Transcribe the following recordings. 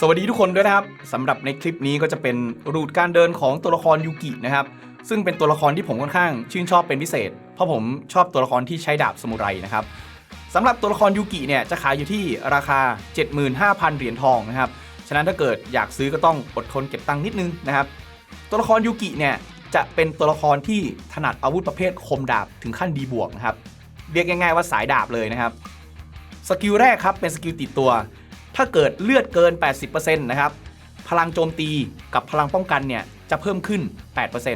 สวัสดีทุกคนด้วยนะครับสำหรับในคลิปนี้ก็จะเป็นรูทการเดินของตัวละครยูกินะครับ ซึ่งเป็นตัวละครที่ผมค่อนข้างชื่นชอบเป็นพิเศษ เพราะผมชอบตัวละครที่ใช้ดาบสมุไรนะครับสำหรับตัวละครยูกิเนี่ยจะขายอยู่ที่ราคา 75,000 เหรียญทองนะครับ ฉะนั้นถ้าเกิดอยากซื้อก็ต้องอดทนเก็บตังค์นิดนึงนะครับ ตัวละครยูกิเนี่ยจะเป็นตัวละครที่ถนัดอาวุธประเภทคมดาบถึงขั้นดีบวกนะครับ เรียกง่ายๆว่าสายดาบเลยนะครับ สกิลแรกครับเป็นสกิลติดตัว ถ้าเกิดเลือดเกิน 80%นะครับ พลังโจมตีกับพลังป้องกันเนี่ยจะเพิ่มขึ้น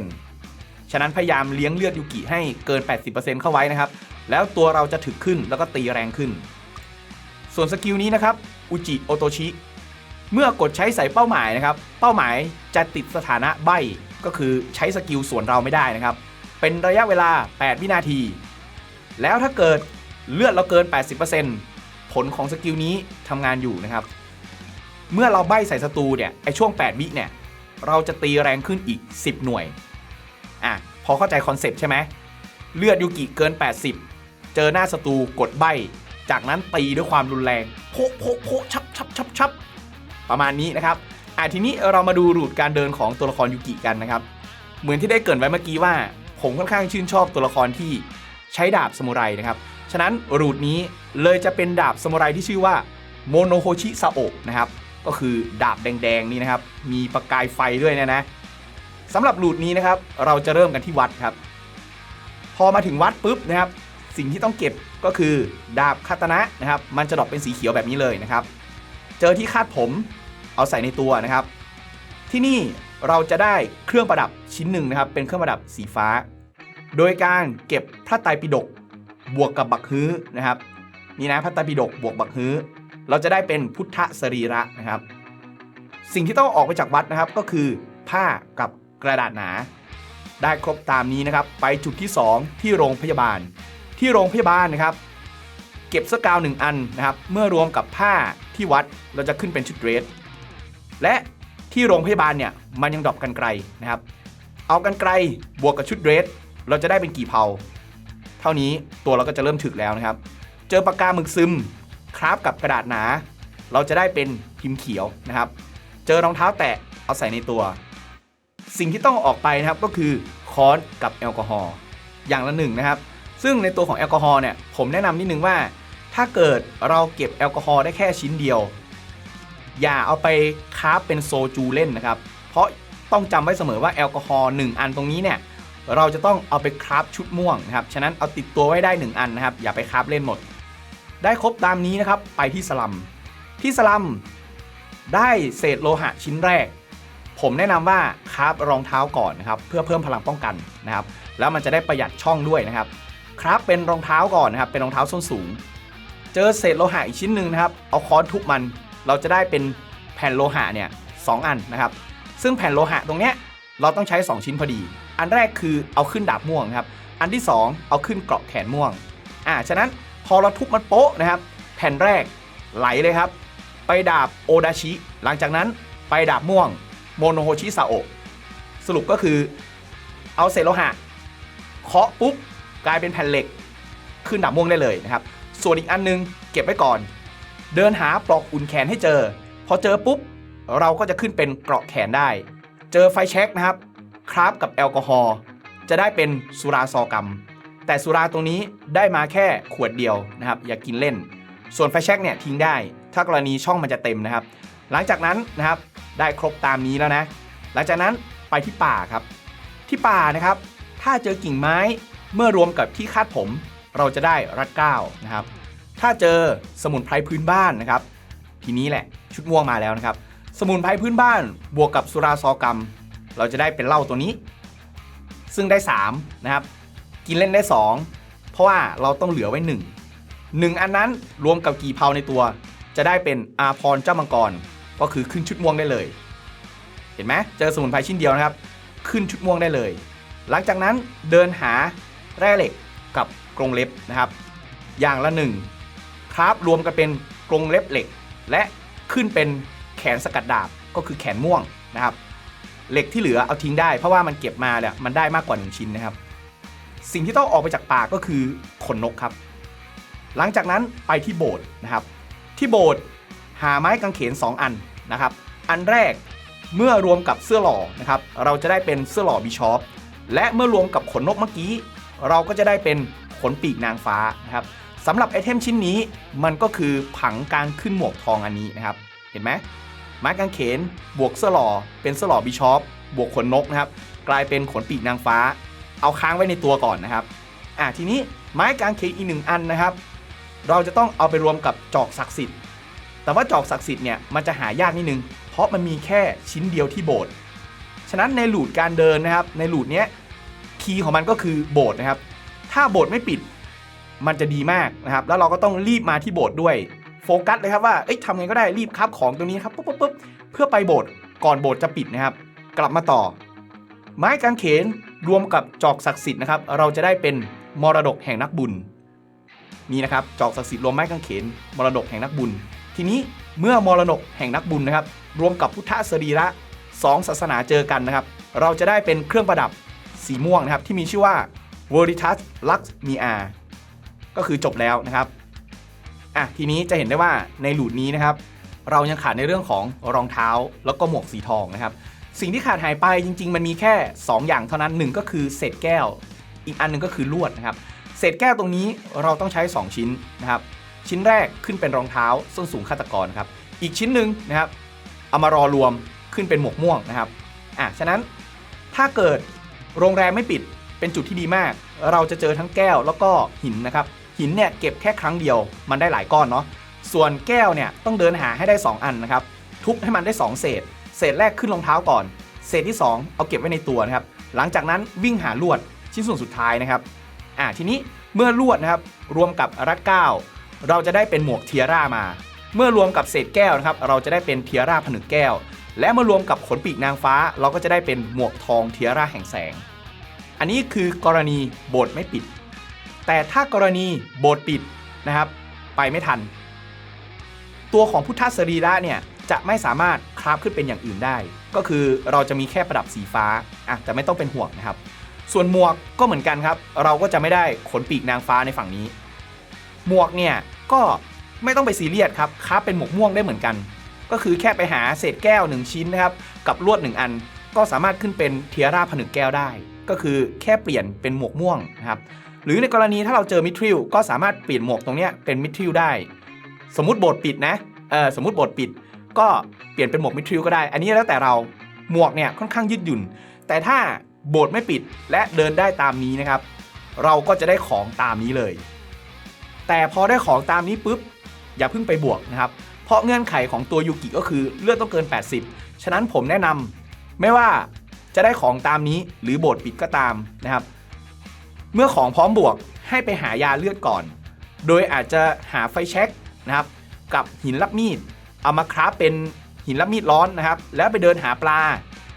8%ฉะนั้นพยายามเลี้ยงเลือดยูกิให้เกิน 80%เข้าไว้นะครับ แล้วตัวเราจะถึกขึ้นแล้วก็ตีแรงขึ้น ส่วนสกิลนี้นะครับอุจิโอโตชิเมื่อกดใช้ใส่เป้าหมายนะครับ เป้าหมายจะติดสถานะใบก็คือใช้สกิลส่วนเราไม่ได้นะครับ เป็นระยะเวลา 8 วินาที แล้วถ้าเกิดเลือดเราเกิน 80% ผลของสกิลนี้ทำงานอยู่นะครับ เมื่อเราใบใส่ศัตรูเนี่ยไอช่วง 8 วิเนี่ยเราจะตีแรงขึ้นอีก 10 หน่วยอะพอเข้าใจคอนเซปต์ใช่ไหมเลือดยูกิเกิน 80 เจอหน้าศัตรูกดใบ จากนั้นตีด้วยความรุนแรงโพะโพะโพะชับชับชับชับประมาณนี้นะครับอะทีนี้เรามาดูรูทการเดินของตัวละครยูกิกันนะครับ เหมือนที่ได้เกินไว้เมื่อกี้ว่า ผมค่อนข้างชื่นชอบตัวละครที่ใช้ดาบสมุไรนะครับ ฉะนั้นรูทนี้เลยจะเป็นดาบสมุไรที่ชื่อว่าโมโนโฮชิซาโอะนะครับ ก็คือดาบแดงๆนี่นะครับ มีประกายไฟด้วยนะนะสำหรับรูทนี้นะครับ เราจะเริ่มกันที่วัดครับ พอมาถึงวัดปุ๊บนะครับ สิ่งที่ต้องเก็บก็คือดาบคาตนะนะครับ มันจะดรอปเป็นสีเขียวแบบนี้เลยนะครับ เจอที่คาดผมเอาใส่ในตัวนะครับ ที่นี่เราจะได้เครื่องประดับชิ้นหนึ่งนะครับ เป็นเครื่องประดับสีฟ้า โดยการเก็บพระไตรปิฎก บวกกับบักฮื้อนะครับนี่นะพระไตรปิฎกบวกบักฮื้อ เราจะได้เป็นพุทธสรีระนะครับ สิ่งที่ต้องออกไปจากวัดนะครับก็คือผ้ากับกระดาษหนา ได้ครบตามนี้นะครับ ไปจุดที่ 2 ที่โรงพยาบาล ที่โรงพยาบาลนะครับ เก็บเสื้อกาวหนึ่งอันนะครับ เมื่อรวมกับผ้าที่วัดเราจะขึ้นเป็นชุดเดรสและที่โรงพยาบาลเนี่ยมันยังดรอปกันไกลนะครับ เอากันไกลบวกกับชุดเดรสเราจะได้เป็นกี่เผา เท่านี้ตัวเราก็จะเริ่มถึกแล้วนะครับ เจอปากกาหมึกซึมคราฟกับกระดาษหนา เราจะได้เป็นพิมพ์เขียวนะครับ เจอรองเท้าแตะเอาใส่ในตัว สิ่งที่ต้องออกไปนะครับก็คือค้อนกับแอลกอฮอล์อย่างละหนึ่งนะครับ ซึ่งในตัวของแอลกอฮอล์เนี่ยผมแนะนำนิดนึงว่า ถ้าเกิดเราเก็บแอลกอฮอล์ได้แค่ชิ้นเดียว อย่าเอาไปคราฟเป็นโซจูเล่นนะครับ เพราะต้องจำไว้เสมอว่าแอลกอฮอล์หนึ่งอันตรงนี้เนี่ย เราจะต้องเอาไปคราฟชุดม่วงนะครับ ฉะนั้นเอาติดตัวไว้ได้ 1 อันนะครับ อย่าไปคราฟเล่นหมด ได้ครบตามนี้นะครับ ไปที่สลัม ที่สลัม ได้เศษโลหะชิ้นแรก ผมแนะนำว่าคราฟรองเท้าก่อนนะครับ เพื่อเพิ่มพลังป้องกันนะครับ แล้วมันจะได้ประหยัดช่องด้วยนะครับ คราฟเป็นรองเท้าก่อนนะครับ เป็นรองเท้าส้นสูง เจอเศษโลหะอีกชิ้นหนึ่งนะครับ เอาค้อนทุบมัน เราจะได้เป็นแผ่นโลหะเนี่ยสองอันนะครับ ซึ่งแผ่นโลหะตรงเนี้ยเราต้องใช้ 2 ชิ้นพอดี อันแรกคือเอาขึ้นดาบม่วงครับ อันที่ 2 เอาขึ้นเกราะแขนม่วง อ่า ฉะนั้นพอเราทุบมันโป๊ะนะครับ แผ่นแรกไหลเลยครับ ไปดาบโอดาชิ หลังจากนั้นไปดาบม่วงโมโนโฮชิซาโอะสรุปก็คือเอาเศษโลหะเคาะปุ๊บกลายเป็นแผ่นเหล็ก ขึ้นดาบม่วงได้เลยนะครับ ส่วนอีกอันนึงเก็บไว้ก่อน เดินหาปลอกอุ่นแขนให้เจอ พอเจอปุ๊บ เราก็จะขึ้นเป็นเกราะแขนได้ เจอไฟแช็กนะครับ คราฟกับแอลกอฮอล์จะได้เป็นสุราซอกรรม แต่สุราตรงนี้ได้มาแค่ขวดเดียวนะครับ อย่ากินเล่น ส่วนไฟแช็กเนี่ยทิ้งได้ ถ้ากรณีช่องมันจะเต็มนะครับ หลังจากนั้นนะครับได้ครบตามนี้แล้วนะ หลังจากนั้นไปที่ป่าครับ ที่ป่านะครับ ถ้าเจอกิ่งไม้เมื่อรวมกับที่คาดผม เราจะได้รัดเก้านะครับ ถ้าเจอสมุนไพรพื้นบ้านนะครับ ทีนี้แหละชุดม่วงมาแล้วนะครับ สมุนไพรพื้นบ้านบวกกับสุราซอกรรม เราจะได้เป็นเหล้าตัวนี้ ซึ่งได้ 3 นะครับ กินเล่นได้ 2 เพราะว่าเราต้องเหลือไว้ 1 1 อันนั้นรวมกับกี่เพาในตัว จะได้เป็นอาพรเจ้ามังกร ก็คือขึ้นชุดม่วงได้เลย เห็นไหมเจอสมุนไพรชิ้นเดียวนะครับ ขึ้นชุดม่วงได้เลย หลังจากนั้นเดินหาแร่เหล็กกับกรงเล็บนะครับ อย่างละหนึ่งคราฟรวมกันเป็นกรงเล็บเหล็ก และขึ้นเป็นแขนสกัดดาบก็คือแขนม่วงนะครับ เหล็กที่เหลือเอาทิ้งได้ เพราะว่ามันเก็บมาเนี่ยมันได้มากกว่า 1 ชิ้นนะครับ สิ่งที่ต้องออกไปจากป่าก็คือขนนกครับ หลังจากนั้นไปที่โบสถ์นะครับ ที่โบสถ์หาไม้กางเขน 2 อันนะครับ อันแรกเมื่อรวมกับเสื้อหล่อนะครับ เราจะได้เป็นเสื้อหล่อบิชอปและเมื่อรวมกับขนนกเมื่อกี้ เราก็จะได้เป็นขนปีกนางฟ้านะครับสำหรับไอเทมชิ้นนี้มันก็คือผังการขึ้นหมวกทองอันนี้นะครับ เห็นไหม ไม้กางเขน บวกสล่อเป็นสลอบิชอปบวกขนนกนะครับ กลายเป็นขนปีกนางฟ้า เอาค้างไว้ในตัวก่อนนะครับ อะทีนี้ไม้กางเขนอีกหนึ่งอันนะครับ เราจะต้องเอาไปรวมกับจอกศักดิ์สิทธิ์ แต่ว่าจอกศักดิ์สิทธิ์เนี่ยมันจะหายากนิดนึง เพราะมันมีแค่ชิ้นเดียวที่โบสถ์ฉะนั้นในหลูดการเดินนะครับ ในหลูดเนี้ยคีย์ของมันก็คือโบสถ์นะครับ ถ้าโบสถ์ไม่ปิด มันจะดีมากนะครับ แล้วเราก็ต้องรีบมาที่โบสถ์ด้วย โฟกัสเลยครับว่าเอ้ยทำไงก็ได้รีบคับของตรงนี้ครับปุ๊บปุ๊บปุ๊บเพื่อไปโบสถ์ก่อนโบสถ์จะปิดนะครับ กลับมาต่อ ไม้กางเขนรวมกับจอกศักดิ์สิทธิ์นะครับ เราจะได้เป็นมรดกแห่งนักบุญนี่นะครับจอกศักดิ์สิทธิ์รวมไม้กางเขนมรดกแห่งนักบุญ ทีนี้เมื่อมรดกแห่งนักบุญนะครับ รวมกับพุทธสรีระสองศาสนาเจอกันนะครับ เราจะได้เป็นเครื่องประดับสีม่วงนะครับที่มีชื่อว่า Veritas Lux Mia ก็คือจบแล้วนะครับ อะทีนี้จะเห็นได้ว่าในหลูดนี้นะครับ เรายังขาดในเรื่องของรองเท้าแล้วก็หมวกสีทองนะครับ สิ่งที่ขาดหายไปจริง ๆ มันมีแค่ 2 อย่างเท่านั้นหนึ่งก็คือเศษแก้ว อีกอันหนึงก็คือลวดนะครับเศษแก้วตรงนี้เราต้องใช้ 2 ชิ้นนะครับ ชิ้นแรกขึ้นเป็นรองเท้าส้นสูงฆาตกรครับอีกชิ้นหนึ่งนะครับเอามารอรวมขึ้นเป็นหมวกม่วงนะครับอะฉะนั้นถ้าเกิดโรงแรมไม่ปิดเป็นจุดที่ดีมาก เราจะเจอทั้งแก้วแล้วก็หินนะครับ หินเนี่ยเก็บแค่ครั้งเดียวมันได้หลายก้อนเนาะส่วนแก้วเนี่ยต้องเดินหาให้ได้ 2 อันนะครับ ทุบให้มันได้ 2 เศษ เศษแรกขึ้นรองเท้าก่อน เศษที่ 2 เอาเก็บไว้ในตัวนะครับ หลังจากนั้นวิ่งหาลวดชิ้นส่วนสุดท้ายนะครับอ่าทีนี้เมื่อลวดนะครับรวมกับรัดเก้าเราจะได้เป็นหมวกเทียร่ามา เมื่อรวมกับเศษแก้วนะครับ เราจะได้เป็นเทียร่าผนึกแก้ว และเมื่อรวมกับขนปีกนางฟ้า เราก็จะได้เป็นหมวกทองเทียร่าแห่งแสง อันนี้คือกรณีโบสถ์ไม่ปิด แต่ถ้ากรณีโบสถ์ปิดนะครับ ไปไม่ทัน ตัวของพุทธสรีระเนี่ยจะไม่สามารถคราฟขึ้นเป็นอย่างอื่นได้ ก็คือเราจะมีแค่ประดับสีฟ้าอะแต่ไม่ต้องเป็นห่วงนะครับ ส่วนหมวกก็เหมือนกันครับ เราก็จะไม่ได้ขนปีกนางฟ้าในฝั่งนี้ หมวกเนี่ยก็ไม่ต้องไปซีเรียสครับคราฟเป็นหมวกม่วงได้เหมือนกัน ก็คือแค่ไปหาเศษแก้ว 1 ชิ้นนะครับกับลวด 1 อัน ก็สามารถขึ้นเป็นเทียร่าผนึกแก้วได้ ก็คือแค่เปลี่ยนเป็นหมวกม่วงนะครับหรือในกรณีถ้าเราเจอมิทริลก็สามารถเปลี่ยนหมวกตรงนี้เป็นมิทริลได้ สมมติโบสถ์ปิดนะเออสมมติโบสถ์ปิด ก็เปลี่ยนเป็นหมวกมิทริลก็ได้ อันนี้แล้วแต่เราหมวกเนี่ยค่อนข้างยืดหยุ่น แต่ถ้าโบสถ์ไม่ปิดและเดินได้ตามนี้นะครับ เราก็จะได้ของตามนี้เลย แต่พอได้ของตามนี้ปุ๊บอย่าเพิ่งไปบวกนะครับเพราะเงื่อนไขของตัวยูกิก็คือเลือดต้องเกิน 80 ฉะนั้นผมแนะนำไม่ว่า จะได้ของตามนี้หรือโบสถ์ปิดก็ตามนะครับ เมื่อของพร้อมบวกให้ไปหายาเลือดก่อน โดยอาจจะหาไฟแช็กนะครับ กับหินรับมีด เอามาคราฟเป็นหินรับมีดร้อนนะครับ แล้วไปเดินหาปลา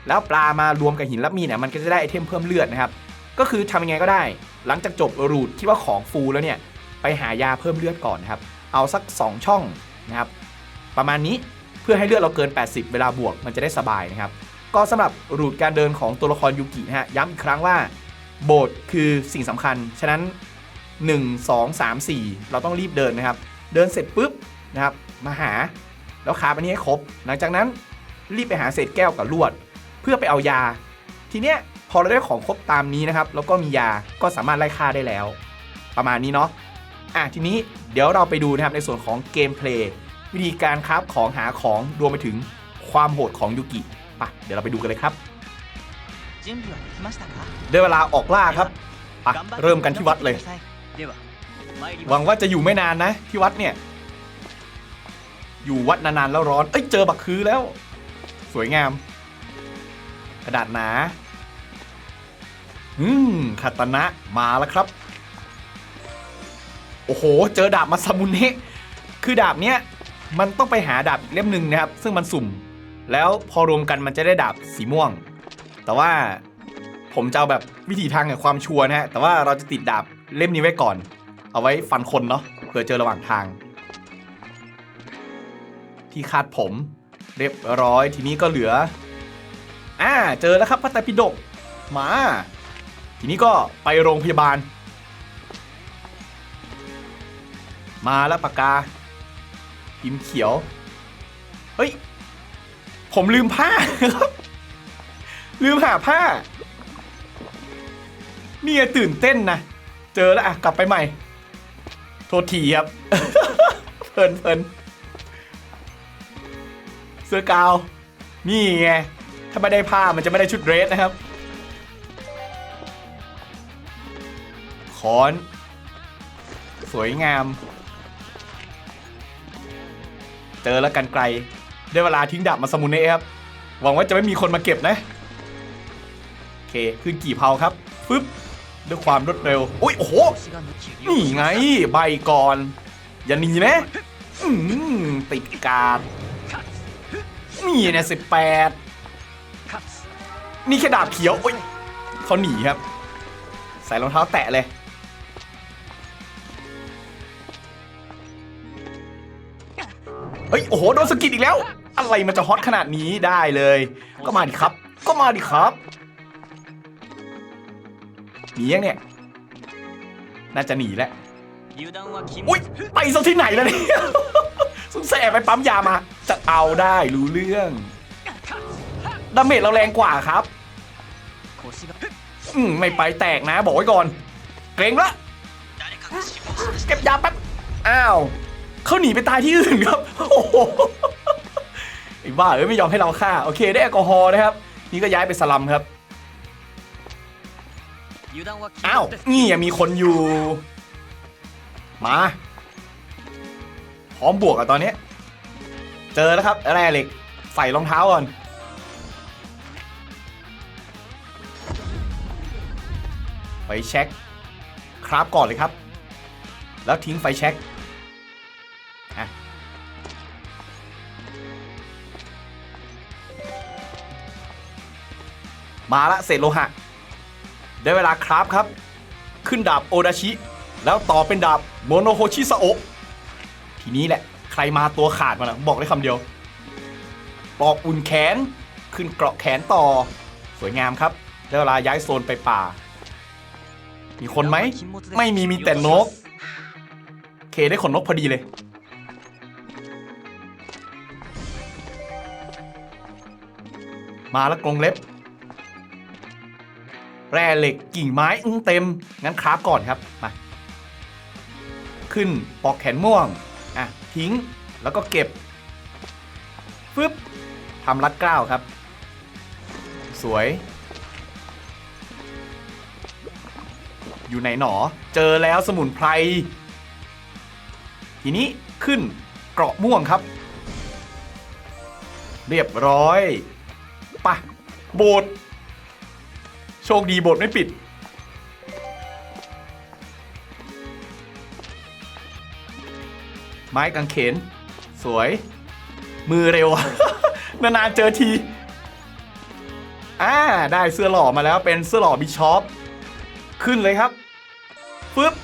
แล้วปลามารวมกับหินรับมีดเนี่ยมันก็จะได้ไอเทมเพิ่มเลือดนะครับ ก็คือทำยังไงก็ได้ หลังจากจบรูทคิดว่าของฟูลแล้วเนี่ยไปหายาเพิ่มเลือดก่อนนะครับ เอาสัก 2 ช่องนะครับ ประมาณนี้เพื่อให้เลือดเราเกิน 80 เวลาบวกมันจะได้สบายนะครับ ก็สำหรับรูทการเดินของตัวละครยูกินะฮะย้ำอีกครั้งว่าโบสถ์คือสิ่งสำคัญ ฉะนั้น 1 2 3 4 เราต้องรีบเดินนะครับ เดินเสร็จปุ๊บนะครับมาหาแล้วคาบอันนี้ให้ครบ หลังจากนั้นรีบไปหาเศษแก้วกับลวด เพื่อไปเอายา ทีเนี้ยพอเราได้ของครบตามนี้นะครับ แล้วก็มียาก็สามารถไล่ฆ่าได้แล้ว ประมาณนี้เนาะอะทีนี้เดี๋ยวเราไปดูนะครับในส่วนของเกมเพลย์วิธีการคราฟของหาของรวมไปถึงความโหดของยูกิ ปเดี๋ยวเราไปดูกันเลยครับ ได้เวลาออกล่าครับปะเริ่มกันที่วัดเลย หวังว่าจะอยู่ไม่นานนะ ที่วัดเนี่ย อยู่วัดนานๆแล้วร้อน เอ้ยเจอบักคือแล้ว สวยงาม กระดาษหนา อืมคาตนะมาแล้วครับ โอ้โห เจอดาบมาสมุนเนะคือดาบเนี้ยมันต้องไปหาดาบเล่มหนึ่งนะครับ ซึ่งมันสุ่ม แล้วพอรวมกันมันจะได้ดาบสีม่วง แต่ว่าผมจะเอาแบบวิธีทางแห่งความชัวร์นะฮะ แต่ว่าเราจะติดดาบเล่มนี้ไว้ก่อน เอาไว้ฟันคนเนาะเผื่อเจอระหว่างทาง ที่คาดผมเรียบร้อยทีนี้ก็เหลือ อ่า เจอแล้วครับพระไตรปิฎกมา ทีนี้ก็ไปโรงพยาบาล มาแล้วปากกาพิมพ์เขียว เฮ้ย ผมลืมผ้าครับ ลืมหาผ้า นี่ไงตื่นเต้นนะ เจอแล้วอะ กลับไปใหม่ โทษทีครับ เพลินเพลินเสื้อกาว นี่ไง ถ้าไม่ได้ผ้ามันจะไม่ได้ชุดเดรสนะครับคอน สวยงาม เจอแล้วกันไกล ได้เวลาทิ้งดาบมาสมุนเนะครับ หวังว่าจะไม่มีคนมาเก็บนะโอเคขึ้นกี่เพาครับปึ๊บด้วยความรวดเร็วอุ้ยโอ้โหนี่ไงใบก่อน อย่าหนีนะติดการนี่นะสิบแปดนี่แค่ดาบเขียวอุ้ยเขาหนีครับ ใส่รองเท้าแตะเลยเฮ้ย โอ้โห โดนสกิดอีกแล้ว อะไรมันจะฮอตขนาดนี้ได้เลย ก็มาดิครับ ก็มาดิครับหนียังเนี่ย น่าจะหนีแล้วอุ้ยไปซะที่ไหนแล้วเนี่ยสงสัยไปปั๊มยามา จะเอาได้รู้เรื่องดาเมจเราแรงกว่าครับอืมไม่ไปแตกนะ บอกไว้ก่อน เกรงละเก็บยาแป๊บอ้าวเขาหนีไปตายที่อื่นครับ โอ้โห ไอ้บ้าเอ้ยไม่ยอมให้เราฆ่าโอเคได้แอลกอฮอล์นะครับ นี่ก็ย้ายไปสลัมครับอ้าวนี่ยังมีคนอยู่ มาพร้อมบวกอะตอนนี้ เจอแล้วครับแร่เหล็กใส่รองเท้าก่อนไฟแช็ค คราบก่อนเลยครับ แล้วทิ้งไฟแช็ค มาละเศษโลหะ ได้เวลาคราฟครับ ขึ้นดาบโอดาชิ แล้วต่อเป็นดาบโมโนโฮชิซาโอะทีนี้แหละ ใครมาตัวขาดมานะบอกได้คำเดียวปอกอุ่นแขน ขึ้นเกราะแขนต่อ สวยงามครับ ได้เวลาย้ายโซนไปป่า มีคนไหม ไม่มีมีแต่นก เคได้ขนนกพอดีเลยมาแล้วกรงเล็บ แร่เหล็กกิ่งไม้อื้อเต็ม งั้นคราฟก่อนครับ มา ขึ้นปอกแขนม่วง อะ ทิ้ง แล้วก็เก็บ ฟึบทำรัดเกล้าครับ สวย อยู่ไหนหนอ เจอแล้วสมุนไพร ทีนี้ขึ้นเกราะม่วงครับ เรียบร้อยปะโบสถ์ โชคดีบสถ์ไม่ปิด ไม้กางเขน สวย มือเร็ว นานๆเจอที อ่า ได้เสื้อหล่อมาแล้วเป็นเสื้อหล่อบิชอปขึ้นเลยครับฟึบ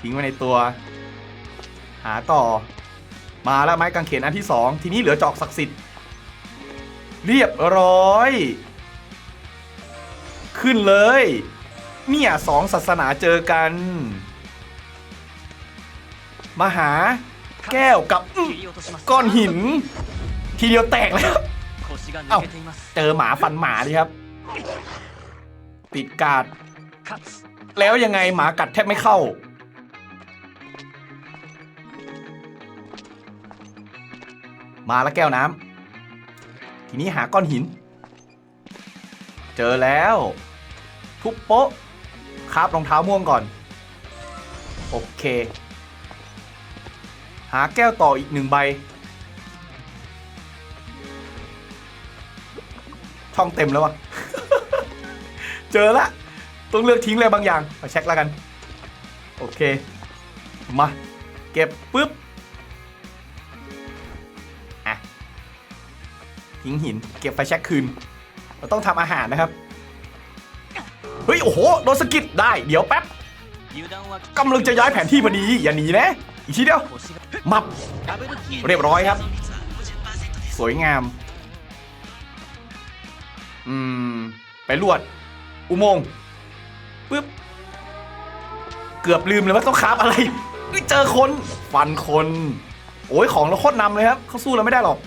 ทิ้งไว้ในตัว หาต่อ มาแล้วไม้กางเขนอันที่สองทีนี้เหลือจอกศักดิ์สิทธิ์ เรียบร้อย ขึ้นเลย เนี่ยสองศาสนาเจอกัน มหา แก้วกับก้อนหิน ทีเดียวแตกแล้วเอ้าเจอหมาฟันหมาดิครับปิดกาดแล้วยังไงหมากัดแทบไม่เข้า มาแล้วแก้วน้ำทีนี้หาก้อนหิน เจอแล้ว ทุบโป๊ะคาบรองเท้าม่วงก่อน โอเค หาแก้วต่ออีกหนึ่งใบ ช่องเต็มแล้ววะ เจอละ ต้องเลือกทิ้งเลยบางอย่างมาเช็คแล้วกัน โอเค มา เก็บปุ๊บอะทิ้งหิน เก็บไฟแช็คคืน เราต้องทำอาหารนะครับ ฮ้ยโอ้โหโดนสกิดได้เดี๋ยวแป๊บกำลังจะย้ายแผนที่พอดีอย่าหนีนะอีกทีเดียวมับเรียบร้อยครับ สวยงาม อืม ไปลวด อุโมงค์ปึ๊บ เกือบลืมเลยว่าต้องคาบอะไรเจอคนฟันคน โอ้ยของเราโคตรนำเลยครับเขาสู้เราไม่ได้หรอก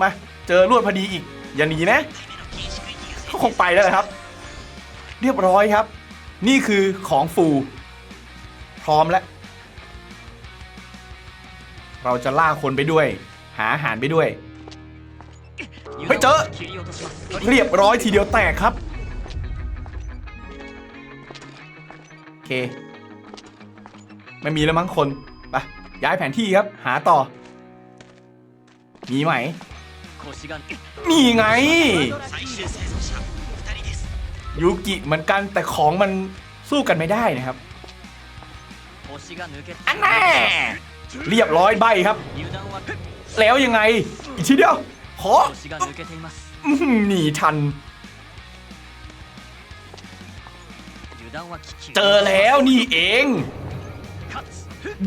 มา เจอลวดพอดีอีก อย่าหนีนะเขาคงไปแล้วครับ เรียบร้อยครับ นี่คือของฟู พร้อมแล้ว เราจะล่าคนไปด้วย หาอาหารไปด้วยไม่เจอ เรียบร้อยทีเดียวแตกครับโอเค ไม่มีแล้วมั้งคนไปย้ายแผนที่ครับ หาต่อ มีไหม มีไง ยูกิเหมือนกันแต่ของมันสู้กันไม่ได้นะครับอันแน่เรียบร้อยใบครับ แล้วยังไง อีกทีเดียว ขอหนีทัน เจอแล้วนี่เอง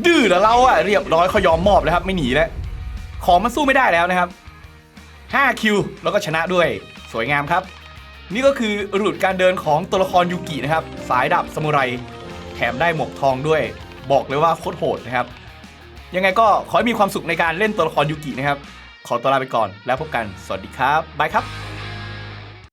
ดื้อแล้วเราอะเรียบร้อยเขายอมมอบแล้วครับไม่หนีแล้ว ของมันสู้ไม่ได้แล้วนะครับ5คิวแล้วก็ชนะด้วย สวยงามครับ นี่ก็คือรูทการเดินของตัวละครยูกินะครับ สายดาบสมุไร แถมได้หมวกทองด้วย บอกเลยว่าโคตรโหดนะครับ ยังไงก็ขอให้มีความสุขในการเล่นตัวละครยูกินะครับ ขอตัวลาไปก่อนแล้วพบกัน สวัสดีครับ บายครับ